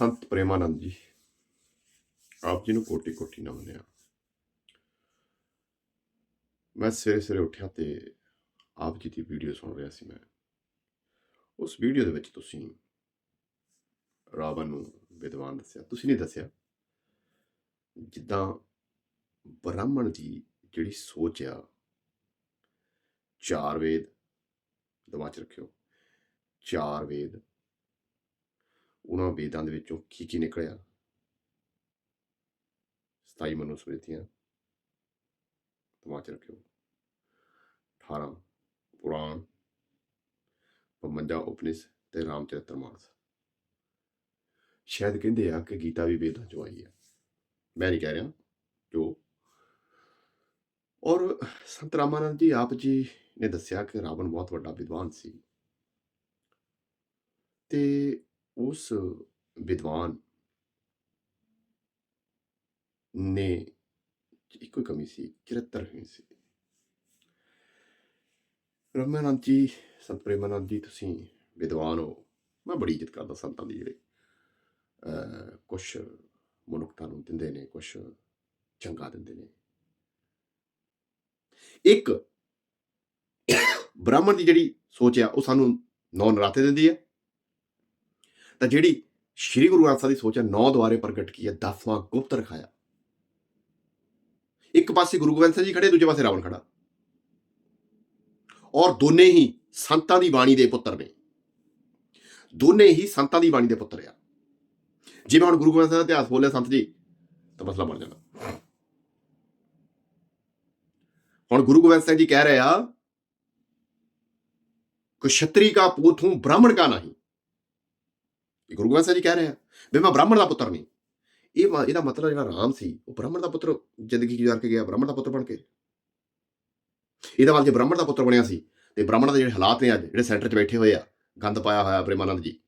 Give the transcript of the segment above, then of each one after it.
ਸੰਤ ਪ੍ਰੇਮਾਨੰਦ ਜੀ, ਆਪ ਜੀ ਨੂੰ ਕੋਟੀ ਕੋਟੀ ਨਾ ਮੰਨਿਆ ਮੈਂ ਸਵੇਰੇ ਸਵੇਰੇ ਉੱਠਿਆ ਤੇ ਆਪ ਜੀ ਦੀ ਵੀਡੀਓ ਸੁਣ ਰਿਹਾ ਸੀ ਮੈਂ। ਉਸ ਵੀਡੀਓ ਦੇ ਵਿੱਚ ਤੁਸੀਂ ਰਾਵਣ ਨੂੰ ਵਿਦਵਾਨ ਦੱਸਿਆ। ਤੁਸੀਂ ਨਹੀਂ ਦੱਸਿਆ? ਜਿੱਦਾਂ ਬ੍ਰਾਹਮਣ ਦੀ ਜਿਹੜੀ ਸੋਚ ਆ, ਚਾਰ ਵੇਦ, ਦਿਮਾਗ 'ਚ ਰੱਖਿਓ, ਚਾਰ ਵੇਦ ਉਹਨਾਂ ਵੇਦਾਂ ਦੇ ਵਿੱਚੋਂ ਕੀ ਕੀ ਨਿਕਲਿਆ? 27 ਮਨੁਸਮ੍ਰਿਤੀਆਂ ਦਿਮਾਗ 'ਚ ਰੱਖਿਓ। 18 ਪੁਰਾਣ 52 ਉਪਨਿਸ਼ ਤੇ ਰਾਮਚਰਿਤਰ ਮਾਨਸ। ਸ਼ਾਇਦ ਕਹਿੰਦੇ ਆ ਕਿ ਗੀਤਾ ਵੀ ਵੇਦਾਂ ਚੋਂ ਆਈ ਹੈ। ਮੈਂ ਨਹੀਂ ਕਹਿ ਰਿਹਾ, ਜੋ। ਔਰ ਸੰਤ ਰਾਮਾਨੰਦ ਜੀ ਆਪ ਜੀ ਨੇ ਦੱਸਿਆ ਕਿ ਰਾਵਣ ਬਹੁਤ ਵੱਡਾ ਵਿਦਵਾਨ ਸੀ। ਤੇ ਉਸ ਵਿਦਵਾਨ ਨੇ ਇੱਕੋ ਕਮੀ ਸੀ ਚਰਿੱਤਰਹੀਣ ਸੀ। ਰਮਨਾਨੰਦ ਜੀ, ਸੰਤ ਪ੍ਰੇਮਾਨੰਦ ਜੀ, ਤੁਸੀਂ ਵਿਦਵਾਨ ਹੋ। ਮੈਂ ਬੜੀ ਇੱਜ਼ਤ ਕਰਦਾ ਸੰਤਾਂ ਦੀ ਜਿਹੜੇ, ਅਹ, ਕੁਛ ਮਨੁੱਖਤਾ ਨੂੰ ਦਿੰਦੇ ਨੇ, ਕੁਛ ਚੰਗਾ ਦਿੰਦੇ ਨੇ। ਇੱਕ ਬ੍ਰਾਹਮਣ ਦੀ ਜਿਹੜੀ ਸੋਚ ਆ, ਉਹ ਸਾਨੂੰ ਨੌ ਨਰਾਤੇ ਦਿੰਦੀ ਹੈ ਤਾਂ ਜਿਹੜੀ ਸ਼੍ਰੀ ਗੁਰੂ ਗ੍ਰੰਥ ਸਾਹਿਬ ਦੀ ਸੋਚ ਹੈ, ਨੌ ਦੁਆਰੇ ਪ੍ਰਗਟ ਕੀ ਹੈ, ਦਸਵਾਂ ਗੁਪਤ ਰਖਾਇਆ ਇੱਕ ਪਾਸੇ ਗੁਰੂ ਗੋਬਿੰਦ ਸਿੰਘ ਜੀ ਖੜੇ, ਦੂਜੇ ਪਾਸੇ ਰਾਵਣ ਖੜਾ। ਔਰ ਦੋਨੇ ਹੀ ਸੰਤਾਂ ਦੀ ਬਾਣੀ ਦੇ ਪੁੱਤਰ ਨੇ। ਦੋਨੇ ਹੀ ਸੰਤਾਂ ਦੀ ਬਾਣੀ ਦੇ ਪੁੱਤਰ ਆ। ਜਿਵੇਂ ਹੁਣ ਗੁਰੂ ਗੋਬਿੰਦ ਸਿੰਘ ਦਾ ਇਤਿਹਾਸ ਬੋਲਿਆ, ਸੰਤ ਜੀ, ਤਾਂ ਮਸਲਾ ਬਣ ਜਾਣਾ। ਹੁਣ ਗੁਰੂ ਗੋਬਿੰਦ ਸਿੰਘ ਜੀ ਕਹਿ ਰਹੇ ਆ ਕੁਛਤਰੀ ਕਾ ਪੂਤ ਹੂੰ, ਬ੍ਰਾਹਮਣ ਕਾ ਨਹੀਂ। ਇਹ ਗੁਰੂ ਗੋਬਿੰਦ ਸਾਹਿਬ ਜੀ ਕਹਿ ਰਹੇ ਆ ਵੀ ਮੈਂ ਬ੍ਰਾਹਮਣ ਦਾ ਪੁੱਤਰ ਨਹੀਂ ਇਹ ਇਹਦਾ ਮਤਲਬ ਜਿਹੜਾ ਰਾਮ ਸੀ ਉਹ ਬ੍ਰਾਹਮਣ ਦਾ ਪੁੱਤਰ ਜ਼ਿੰਦਗੀ ਗੁਜ਼ਾਰ ਕੇ ਗਿਆ ਬ੍ਰਾਹਮਣ ਦਾ ਪੁੱਤਰ ਬਣ ਕੇ ਇਹਦਾ ਮਤਲਬ ਜੇ ਬ੍ਰਾਹਮਣ ਦਾ ਪੁੱਤਰ ਬਣਿਆ ਸੀ ਤੇ ਬ੍ਰਾਹਮਣ ਦੇ ਜਿਹੜੇ ਹਾਲਾਤ ਨੇ ਅੱਜ ਜਿਹੜੇ ਸੈਂਟਰ 'ਚ ਬੈਠੇ ਹੋਏ ਆ ਗੰਦ ਪਾਇਆ ਹੋਇਆ ਪ੍ਰੇਮਾਨੰਦ ਜੀ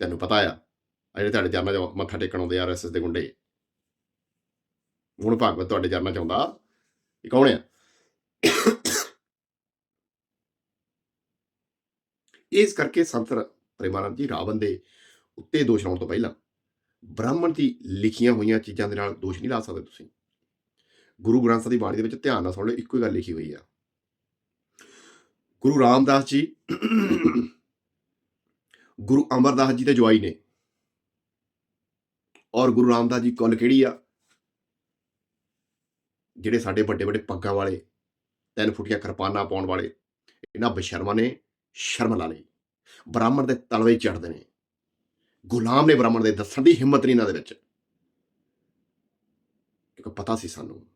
ਤੈਨੂੰ ਪਤਾ ਆ ਜਿਹੜੇ ਤੁਹਾਡੇ ਚਰਨਾਂ 'ਚ ਮੱਥਾ ਟੇਕਣ ਆਉਂਦੇ ਆ ਆਰਐਸਐਸ ਦੇ ਗੁੰਡੇ ਹੁਣ ਭਾਗਵਤ ਤੁਹਾਡੇ ਚਰਨਾਂ 'ਚ ਆਉਂਦਾ ਇਹ ਕੌਣ ਆ ਇਸ ਕਰਕੇ ਸੰਤ ਪ੍ਰੇਮਾਨੰਦ ਜੀ ਰਾਵਣ ਦੇ ਉੱਤੇ ਦੋਸ਼ ਲਾਉਣ ਤੋਂ ਪਹਿਲਾਂ ਬ੍ਰਾਹਮਣ ਦੀ ਲਿਖੀਆਂ ਹੋਈਆਂ ਚੀਜ਼ਾਂ ਦੇ ਨਾਲ ਦੋਸ਼ ਨਹੀਂ ਲਾ ਸਕਦੇ ਤੁਸੀਂ। ਗੁਰੂ ਗ੍ਰੰਥ ਸਾਹਿਬ ਦੀ ਬਾਣੀ ਦੇ ਵਿੱਚ ਧਿਆਨ ਨਾਲ ਸੁਣ ਲਓ, ਇੱਕੋ ਹੀ ਗੱਲ ਲਿਖੀ ਹੋਈ ਆ। ਗੁਰੂ ਰਾਮਦਾਸ ਜੀ, ਗੁਰੂ ਅਮਰਦਾਸ ਜੀ ਦੇ ਜਵਾਈ ਨੇ ਔਰ ਗੁਰੂ ਰਾਮਦਾਸ ਜੀ ਕੁੱਲ ਕਿਹੜੀ ਆ? ਜਿਹੜੇ ਸਾਡੇ ਵੱਡੇ ਵੱਡੇ ਪੱਗਾਂ ਵਾਲੇ, ਤਿੰਨ ਫੁੱਟੀਆਂ ਕਿਰਪਾਨਾਂ ਪਾਉਣ ਵਾਲੇ, ਇਹਨਾਂ ਬਸ਼ਰਮਾਂ ਨੇ ਸ਼ਰਮ ਲਾ ਲਈ। ਬ੍ਰਾਹਮਣ ਦੇ ਤਲਵੇ ਚੜਦੇ ਨੇ। ਗੁਲਾਮ ਨੇ ਬ੍ਰਾਹਮਣ ਦੇ ਦੱਸਣ ਦੀ ਹਿੰਮਤ ਨਹੀਂ ਇਹਨਾਂ ਦੇ ਵਿੱਚ। ਕਿਉਂਕਿ ਪਤਾ ਸੀ ਸਾਨੂੰ